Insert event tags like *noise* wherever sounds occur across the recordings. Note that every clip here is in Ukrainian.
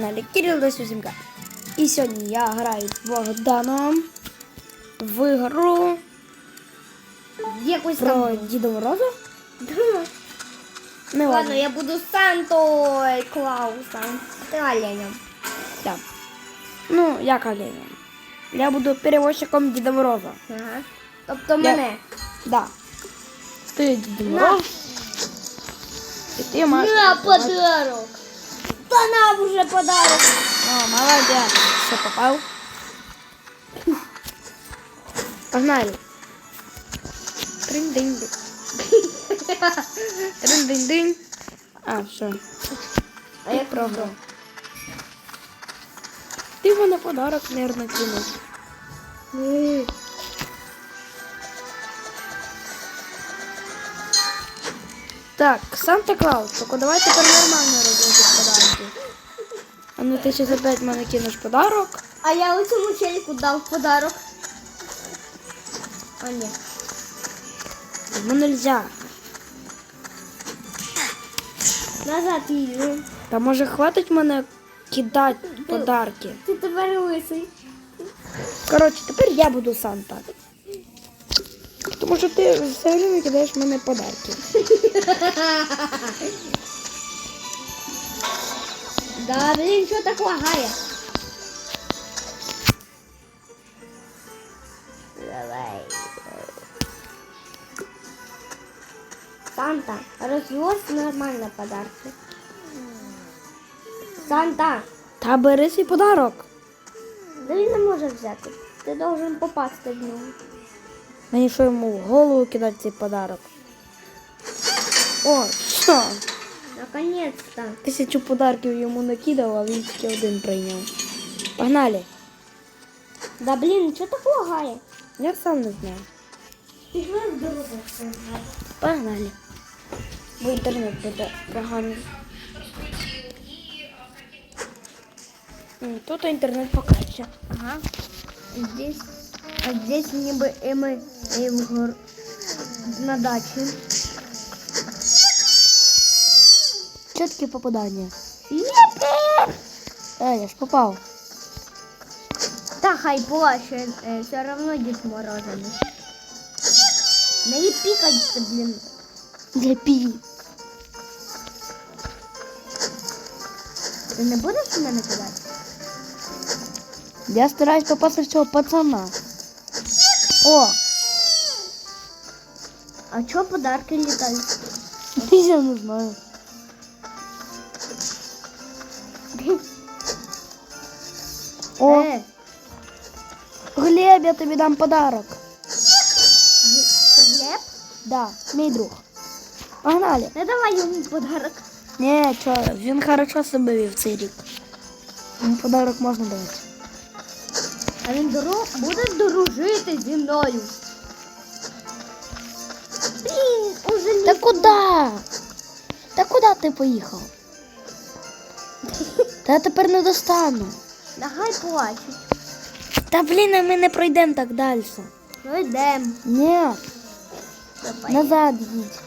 каналі Кирил Досюзімка. І сьогодні я граю з Богданом в гру Якось про там. Діда Мороза. Не Ладно, ладно. я буду Сантой Клаусом. Ты оленем. Да. Ну, як оленем. Я буду перевозчиком Діда Мороза. Ага. Тобто Я- мене. Да. Ти Дід На. І ти маєш. На подарок. Та нам уже подарок. О, молодець. Все попав. Погнали. Тринь-динь. *laughs* Тринь-динь-динь. А, все. А я програв. Ти в мене подарок, наверное, кинув. Так, Санта Клаус, только давай тепер нормально розвозити подарки. А ну ти зараз опять мене кинеш подарок. А я у цьому челику дав подарок. А ні. Ну нельзя. Назад їду. Та може хватить мене кидати подарки. Ти тепер лисий. Коротше, тепер я буду Санта. Тому що ти все время кидаєш мене подарки. *laughs* Да, блин, що так лагає? Давай. Санта, розвоз нормально подарки. Санта, Та бери свій подарок. да він не може взяти. Ти должен попасти в нього. Мені що йому в голову кидати цей подарок. О, що? Наконец-то. Тисячу подарків йому накидав, а він тільки один прийняв. Погнали. Да блін, що так лагає? Я сам не знаю. Пішли в дорогу. Погнали. Бо інтернет буде поганий. Тут інтернет покраще. Ага. Здесь, а здесь ніби і ми і в гор... на дачі. Чіткі попадання. Єпі! Е, я ж попав. Та хай плаче, е, все равно Дід Морозами. Не пікать, блін. Я пі. Ти не будеш у мене кидати? Я стараюсь попасти в цього пацана. О, А чого подарки літають? *laughs* я не знаю. О, Е, Глеб, я тобі дам подарок. Глеб? Да, мій друг. Погнали. Не давай йому подарок. Ні, чо, він хорошо себе вів цей рік. Йому подарок можна давати. А він дору... буде дружити зі мною. Блін, уже Та літ. куди? Та куди ти поїхав? *laughs* Та я тепер не достану. Нехай плачуть. Та блін, а ми не пройдемо так далі. Ну йдемо. Ні, Давай. назад їдь.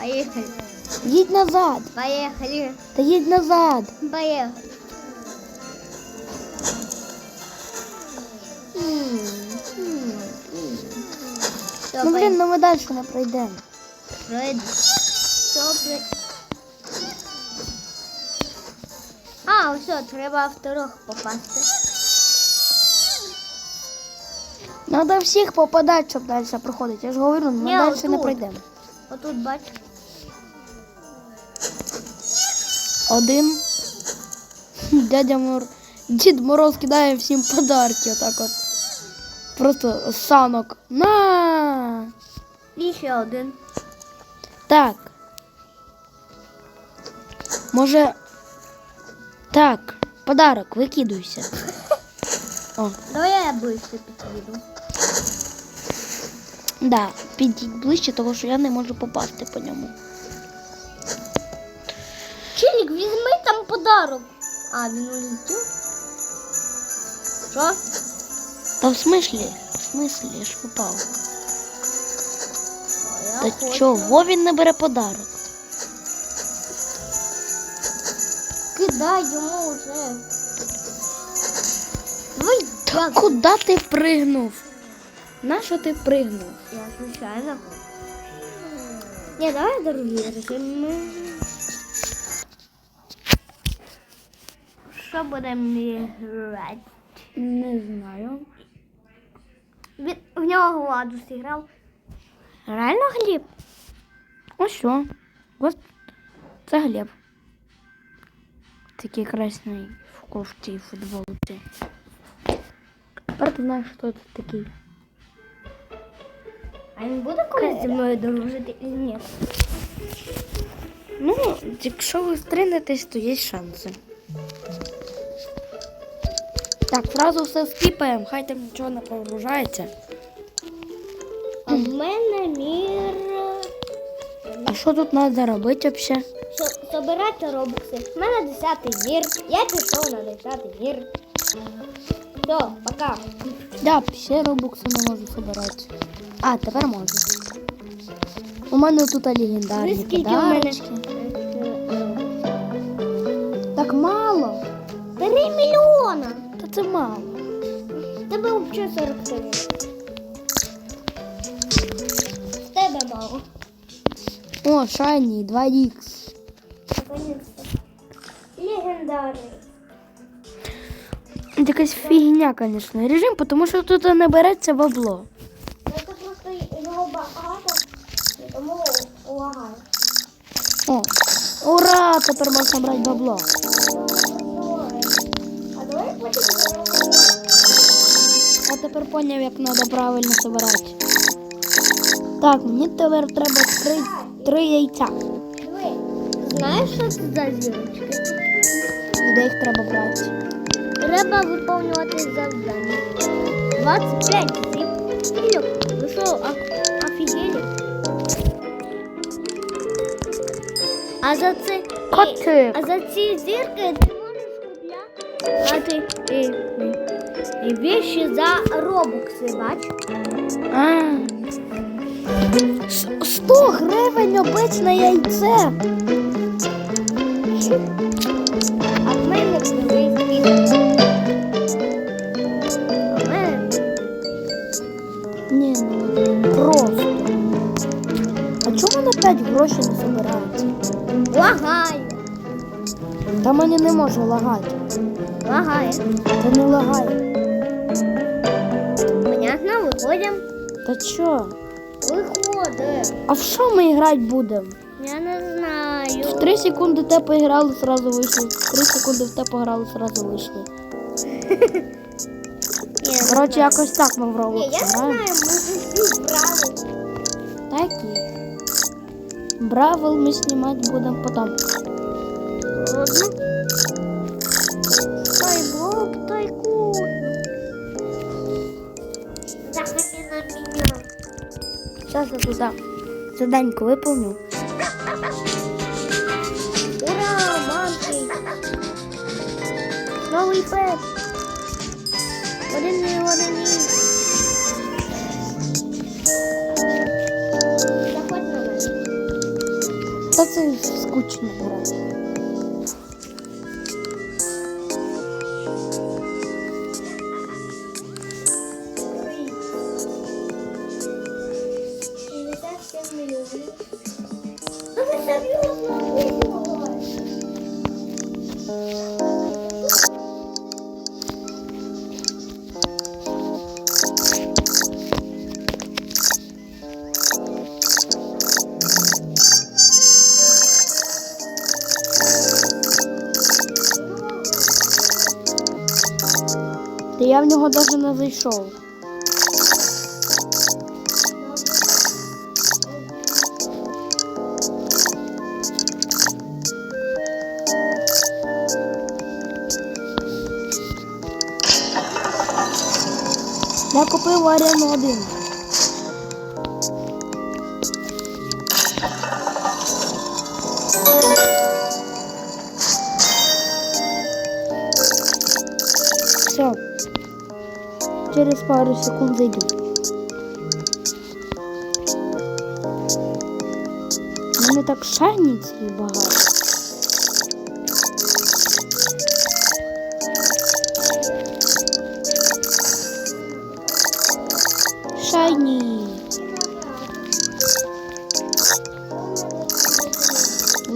Поїхали. Їдь назад. Поїхали. Та їдь назад. Поїхали. Ну блін, ну ми далі не пройдемо. Пройди. А, все, треба второх попасти. Надо всіх попадати, щоб далі проходити. Я ж говорю, ми Ні, далі отут. не пройдемо. Отут бач. Один. Дядя Мор... Дід Мороз кидає всім подарки. Отак от. Просто санок. На! І ще один. Так. Може. Так, подарок, викидуйся. *laughs* О, Давай я ближче підійду. да, підіть ближче, тому що я не можу попасти по ньому. Челік, візьми там подарок. А, він улетів. Що? Та в смислі? В смислі, я ж попав. Та хочу. чого він не бере подарок? Да, йому вже. Ой, Та куди ти пригнув? На що ти пригнув? я случайно. Ні, давай другий режим. Що будемо грати? Не знаю. Він в нього Владус грав. Реально Гліб? Ось що. Ось це Глеб. Такий красний в кофті і футболці. Тепер ти знаєш, хто це такий. А він буде колись зі мною дружити і ні? Ну, якщо ви стрінетесь, то є шанси. Так, зразу все скіпаємо, хай там нічого не прогружається. А в мене мір. А що тут треба робити взагалі? Собирати робокси. В мене 10 мір. Я пішов на 10 мір. Все, пока. Да, ще робокси не можу збирати. А, тепер можу. У мене тут легендарні подарочки. Так мало. 3 мільйона. Та це мало. Тебе взагалі 47. З тебе мало. О, шайні, 2х. Легендарний. Якась фігня, звісно, режим, тому що тут не береться бабло. Це просто його багато, тому. О, ура! Тепер можна брати бабло. А давай потім Я тепер поняв, як треба правильно збирати. Так, мені тепер треба три, три яйця. Знаєш, що це за зірочки? І де їх треба брати? Треба виконувати завдання. 25 зіп. Ілюк, ви що, оф- офігели? А за це... Котик. А за ці зірки ти можеш купляти і, і, і віші за робокси, бач? А. С- 100 гривень обичне яйце. Ні, ну просто. А чому 5 гроші не збираються? лагає. Та мені не може лагати. Лагає. Та не лагає. Понятно, виходимо. Та чо? Виходимо. А в що ми грати будемо? Я не знаю. В 3 секунди те поіграли, сразу вийшли. В 3 секунди в те пограли, сразу вийшли. *laughs* Ні, Коротше, якось так ми в Ні, Roblox я знаю, граємо. ми зустріли правила. Так і. Бравл ми знімати будемо потім. Ладно. Той блок, той кут. Заходи на меня. Зараз я туди заданьку виповню. Ура, манки. Новий пет. Один мій, один мій. Заходь на мене. Та це скучно ви серйозно виграли? Я в нього навіть не зайшов. Я купив арену 1. Все. Через пару секунд зайду. Мене так шайніців багато.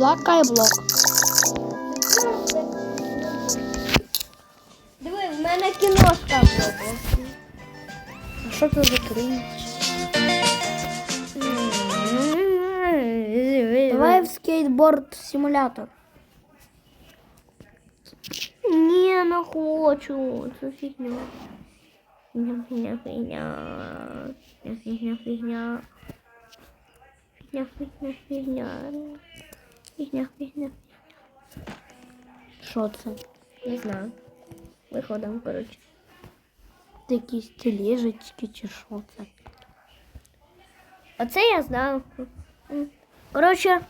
Лакай блок. Диви, в мене кіношка була. А що це за крінж? Давай в скейтборд симулятор. Ні, не хочу. Це фігня. Фігня, фігня, фігня. Фігня, фігня, фігня. Фігня, фігня, фігня. Фігня, фігня. Що це? Не знаю. Виходимо, коротше. Якісь тележечки чи що це? Оце я знаю. Коротше,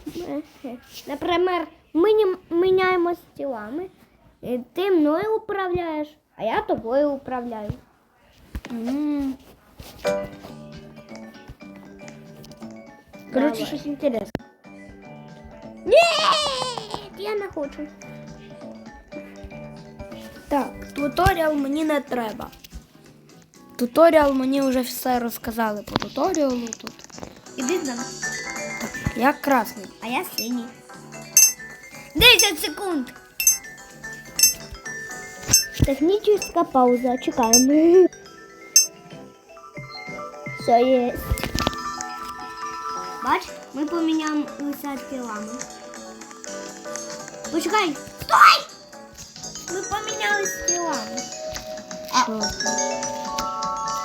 наприклад, ми не міняємо тілами. Е, Ти мною управляєш, а я тобою управляю. Коротше, щось інтересне. Не хочу. Так, туторіал мені не треба. Туторіал мені вже все розказали по туторіалу тут. Іди з нами. Так, я красний. А я синій. 10 секунд. Технічна пауза. Чекаємо. Все є. Бач, ми помінялися тілами. Почекай. Стой! Ми помінялися тілами. Що?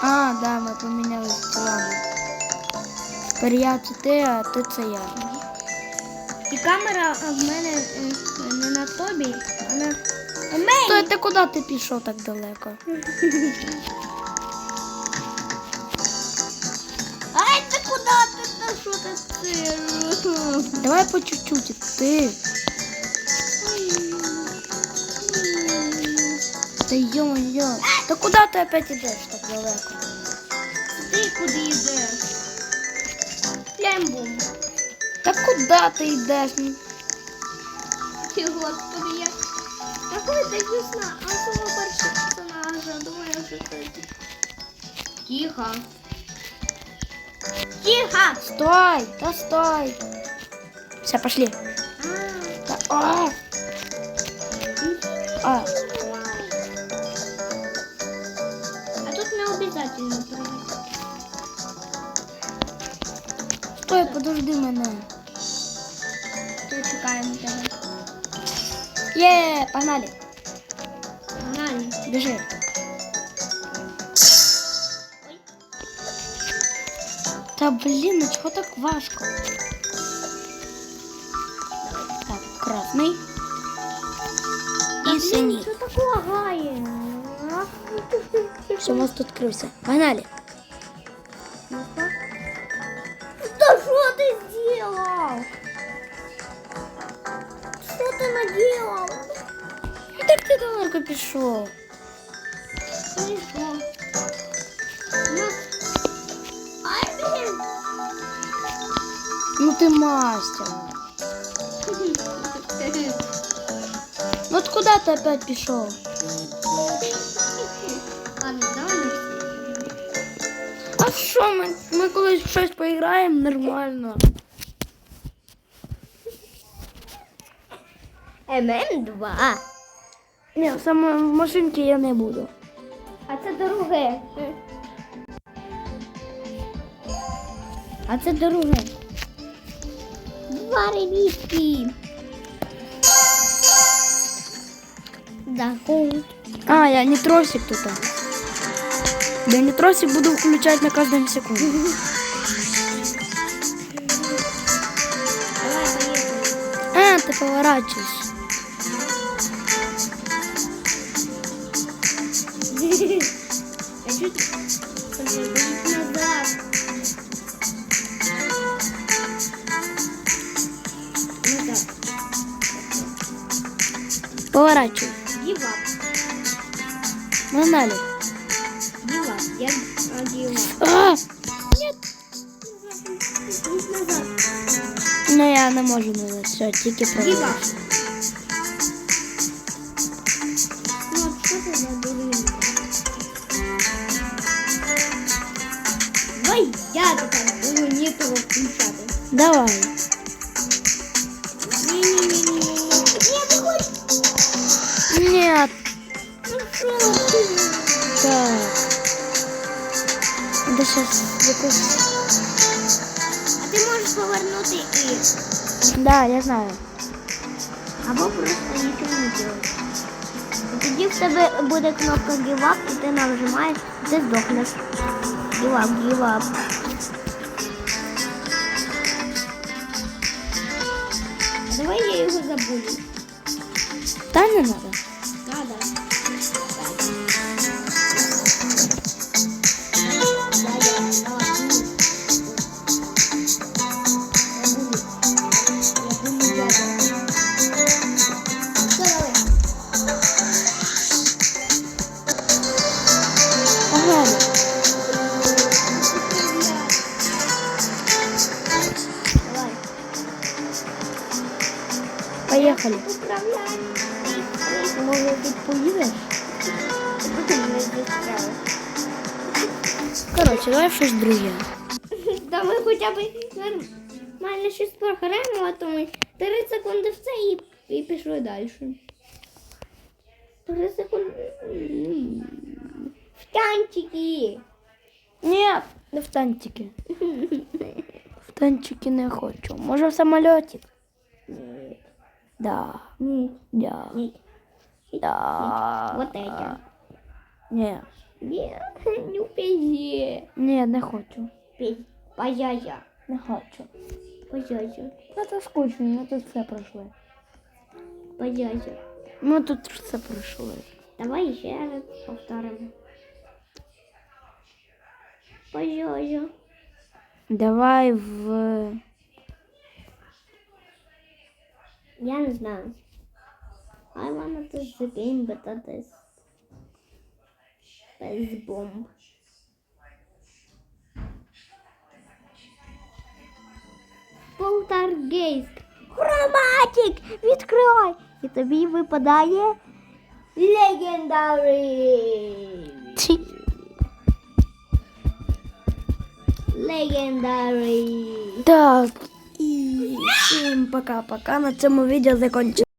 А, да, ми помінялися тілами. Тепер я це ти, а ти це я. І камера в мене е, не на тобі, а на мені. То ти куди ти пішов так далеко? Ай, ти куди ти? Та що ти? Давай по чуть-чуть. Ти. Та йо-йо. Та куди ти опять ідеш так далеко? Ти куди йдеш? Лямбум. Та куди ти йдеш? Ти, господи, я... Какой ти весна? А свого першого персонажа. Думаю, що це... Тихо. Тихо! Стой! Та стой! Все, пошли. А, Та, а! А, а обязательно стой, подожди мене. То чекаємо тебе. Є, погнали. Погнали. Біжи. Ой. Та блін, ну чого так важко? Так, красний. І синій. Що так лагає? Все, мост відкрився. Погнали. Да что ты сделал? Что ты наделал? І так ти далеко пішов. Ну и что? На. Ай, блин! Ну ти мастер. *laughs* Ну от куди ти опять пішов? Що ми? Ми колись щось поіграємо нормально. ММ2. Ні, саме в машинці я не буду. А це друге. А це друге. Два ревізки. Заход. А, я не тросик тут. Я не тросик буду включать на каждую секунду. Давай, поехали. А, ты поворачиваешь. Я чуть подожди, назад. Назад. Поворачивай. Дивап. Погнали. я не можу все, тільки проводити. Давай я тепер буду нітого включати. Давай. Нет. Ну так. Да сейчас якось... А ти можеш повернути і. Да, я знаю. Або просто нічого не робити. І тоді в тебе буде кнопка Give Up, і ти нажимаєш, і ти здохнеш. Give up, give up. А давай я його забуду. Та не надо. Надо. Поїхали. Може, тут поїдеш? Коротше, давай щось друге. Та ми хоча б нормально щось програємо, а то ми 3 секунди в це і, і пішли далі. 3 секунди. В танчики. Ні, не в танчики. *laughs* В танчики не хочу. Може в самоліті? Ні. Да. Ні. Да. Ні. Да. Вот эти. Ні. Ні. *laughs* Ну пизде. Ні, не хочу. Пизд. Пожазя. Не хочу. Пожазя. Ну це скучно, ми тут все пройшли. Пожазя. Ми тут все пройшли. Давай ще раз повторимо. Пожазя. Давай в. Я не знаю. I wanna touch the game, but that is без бомб. Полтергейст. Хроматик! Відкривай! І тобі випадає Legendary. Legendary. Так. Всім пока-пока. На цьому відео закінчено.